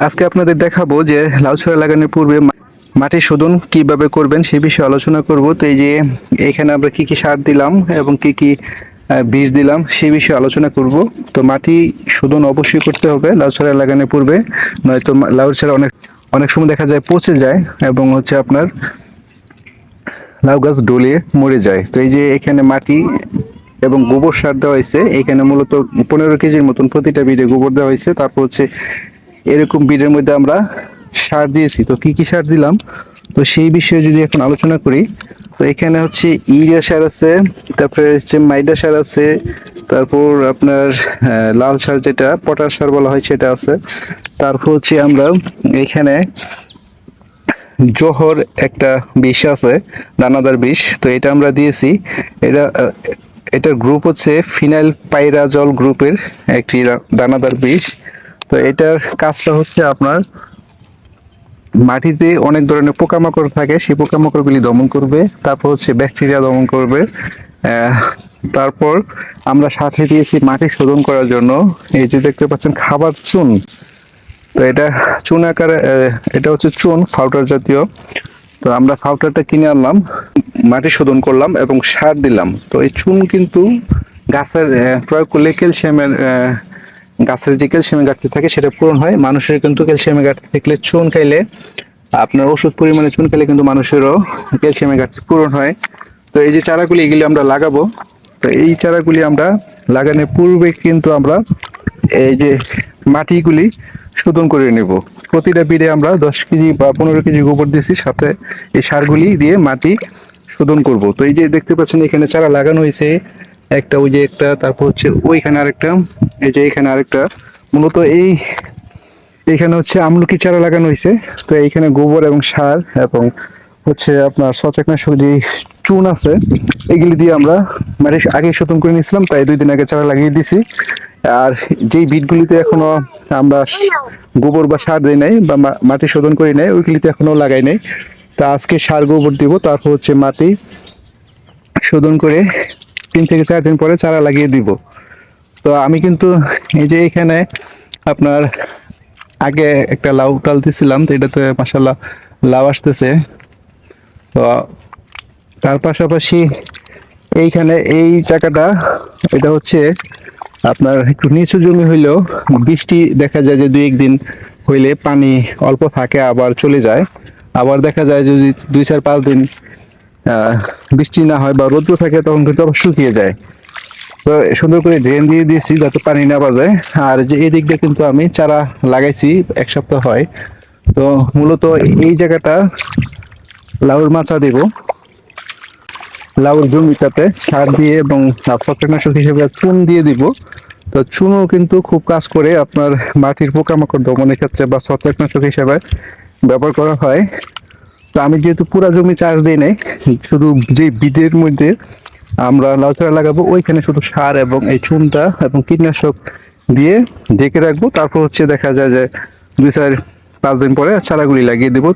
আজকে আপনাদের দেখাবো যে লাউ ছড়া লাগানোর পূর্বে মাটি শোধন কীভাবে করবেন সে বিষয়ে আলোচনা করব। তো এই যে এখানে আমরা কি কি সার দিলাম এবং কি কি বীজ দিলাম সে বিষয়ে আলোচনা করব। তো মাটি শোধন অবশ্যই করতে হবে লাউ ছড়া লাগানোর পূর্বে, নয়তো লাউ ছাড়া অনেক অনেক সময় দেখা যায় পচে যায় এবং হচ্ছে আপনার লাউ গাছ ডলে মরে যায়। তো এই যে এখানে মাটি এবং গোবর সার দেওয়া হয়েছে। এখানে মূলত পনেরো কেজির মতন প্রতিটা বিডে গোবর দেওয়া হয়েছে। তারপর হচ্ছে এরকম বিডের মধ্যে আমরা সার দিয়েছি। তো কি কি সার দিলাম? তো সেই বিষয়ে যদি এখন আলোচনা করি, তো এখানে হচ্ছে ইউরিয়া সার আছে, তারপরে হচ্ছে মাইডা সার আছে, তারপর আপনার লাল সার যেটা, পটাশ সার বলা হয় সেটা আছে। তারপর হচ্ছে আমরা এখানে জোহর একটা বিষ আছে, দানাদার বিষ, তো এটা আমরা দিয়েছি। এটা এটার গ্রুপ হচ্ছে ফিনাইল পাইরাজল গ্রুপের একটি দানাদার বিষ। তো এটার কাজটা হচ্ছে আপনার মাটিতে অনেক ধরনের পোকামাকড় থাকে, সেই পোকামাকড়গুলি দমন করবে, তারপর হচ্ছে ব্যাকটেরিয়া দমন করবে। তারপর আমরা সাথে দিয়েছি মাটি শোধন করার জন্য। এই যে দেখতে পাচ্ছেন, খাবার চুন। তো এটা চুন আকারে এটা হচ্ছে চুন ফাউটার জাতীয়। তো আমরা ফাউটারটা কিনে আনলাম, মাটি শোধন করলাম এবং সার দিলাম। তো এই চুন কিন্তু গাছের প্রয়োগ করলে ক্যালসিয়ামের গাছের যে ক্যালসিয়ামের ঘাটতি থাকে সেটা পূরণ হয়। মানুষের কিন্তু ক্যালসিয়ামের ঘাটতি থাকলে চুন খাইলে, আপনার ওষুধ পরিমাণে চুন খাইলে কিন্তু মানুষেরও ক্যালসিয়ামের ঘাটতি পূরণ হয়। তো এই যে চারাগুলি, এগুলি আমরা লাগাবো। তো এই চারাগুলি আমরা লাগানোর পূর্বে কিন্তু আমরা এই যে মাটিগুলি শোধন করে নেব। প্রতিটা বিড়ে আমরা দশ কেজি বা পনেরো কেজি গোবর দিয়েছি, সাথে এই সারগুলি দিয়ে মাটি শোধন করব। তো এই যে দেখতে পাচ্ছেন, এখানে চারা লাগানো হয়েছে। একটা ওই যে একটা, তারপর হচ্ছে ওইখানে আরেকটা, এই যে এখানে আরেকটা। মূলত এই এখানে হচ্ছে আমলকি চারা লাগানো হয়েছে তো এইখানে গোবর এবং সার এবং হচ্ছে আপনার সচেতনাশক যে চুন আছে, এগুলি দিয়ে আমরা মানে আগে শোধন করে নিয়েছিলাম, তাই দুই দিন আগে চারা লাগিয়ে দিছি আর যেই বিটগুলিতে এখনও আমরা গোবর বা সার দিই নাই বা মাটি শোধন করি নাই, ওইগুলিতে এখনও লাগাই নাই। তা আজকে সার গোবর দিব, তারপর হচ্ছে মাটি শোধন করে তিন থেকে চার দিন পরে চারা লাগিয়ে দিব। তো আমি কিন্তু এই যে এখানে আপনার আগে একটা লাউ টাল দিছিলাম তো এটাতে মাসাল্লাহ লাউ আসতেছে। তো তার পাশাপাশি এইখানে এই জায়গাটা, এটা হচ্ছে আপনার একটু নিচু জমি হইলেও বৃষ্টি দেখা যায় যে দুই একদিন হইলে পানি অল্প থাকে, আবার চলে যায়। আবার দেখা যায় যদি দুই চার পাঁচ দিন বৃষ্টি না হয় বা রৌদ্র থাকে তখন কিন্তু আবার শুকিয়ে যায়। তো সুন্দর করে ড্রেন দিয়ে দিয়েছি যাতে পানি না বাজায়। আর যে এই দিক দিয়ে কিন্তু আমি চারা লাগাইছি, এক সপ্তাহ হয়। তো মূলত এই জায়গাটা লাউর মাচা দেব। লাউর জমিটাতে সার দিয়ে এবং ফসলনাশক হিসেবে চুন দিয়ে দিব। তো চুনও কিন্তু খুব কাজ করে আপনার মাটির পোকামাকড় দমনের ক্ষেত্রে বা ছত্রাকনাশক হিসেবে ব্যবহার করা হয়। তো আমি যেহেতু পুরা জমি চাষ দিই নাই, শুধু যে বীজের মধ্যে আমরা লাউ চারা লাগাবো, ওইখানে শুধু সার এবং এই চুনটা এবং কীটনাশক দিয়ে ঢেকে রাখব। তারপর হচ্ছে দেখা যায় যে দুই চার পাঁচ দিন পরে চারাগুলি লাগিয়ে দেবো।